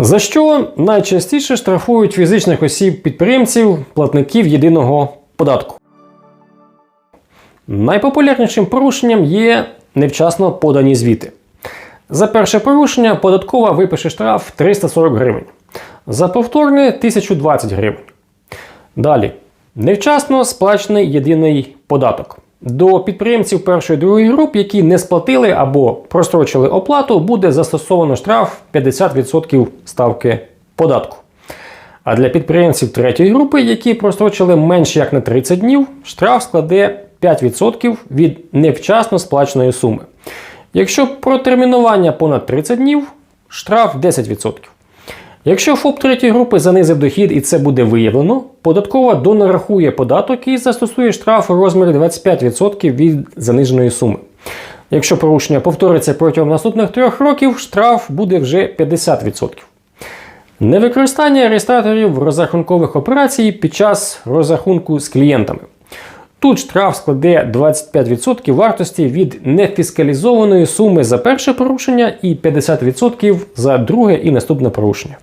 За що найчастіше штрафують фізичних осіб підприємців, платників єдиного податку? Найпопулярнішим порушенням є невчасно подані звіти. За перше порушення податкова випише штраф 340 гривень. За повторне 1020 гривень. Далі. Невчасно сплачений єдиний податок. До підприємців першої другої груп, які не сплатили або прострочили оплату, буде застосовано штраф 50% ставки податку. А для підприємців третьої групи, які прострочили менше як на 30 днів, штраф складе 5% від невчасно сплаченої суми. Якщо протермінування понад 30 днів, штраф 10%. Якщо ФОП третьої групи занизив дохід і це буде виявлено, податкова донарахує податок і застосує штраф у розмірі 25% від заниженої суми. Якщо порушення повториться протягом наступних трьох років, штраф буде вже 50%. Невикористання реєстраторів розрахункових операцій під час розрахунку з клієнтами. Тут штраф складе 25% вартості від нефіскалізованої суми за перше порушення і 50% за друге і наступне порушення.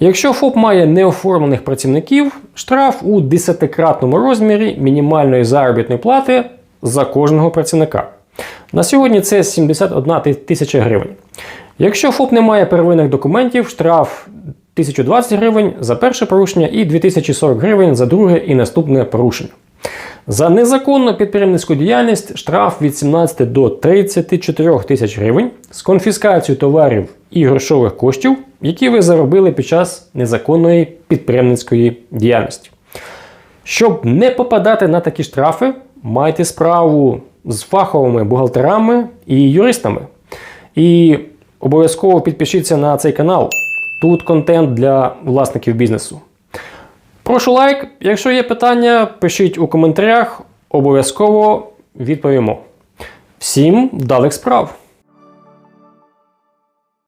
Якщо ФОП має неоформлених працівників, штраф у 10-кратному розмірі мінімальної заробітної плати за кожного працівника. На сьогодні це 71 тисяча гривень. Якщо ФОП не має первинних документів, штраф 1020 гривень за перше порушення і 2040 гривень за друге і наступне порушення. За незаконну підприємницьку діяльність штраф від 17 до 34 тисяч гривень з конфіскацією товарів і грошових коштів, які ви заробили під час незаконної підприємницької діяльності. Щоб не попадати на такі штрафи, майте справу з фаховими бухгалтерами і юристами. І обов'язково підпишіться на цей канал. Тут контент для власників бізнесу. Прошу лайк. Якщо є питання, пишіть у коментарях. Обов'язково відповімо. Всім вдалих справ!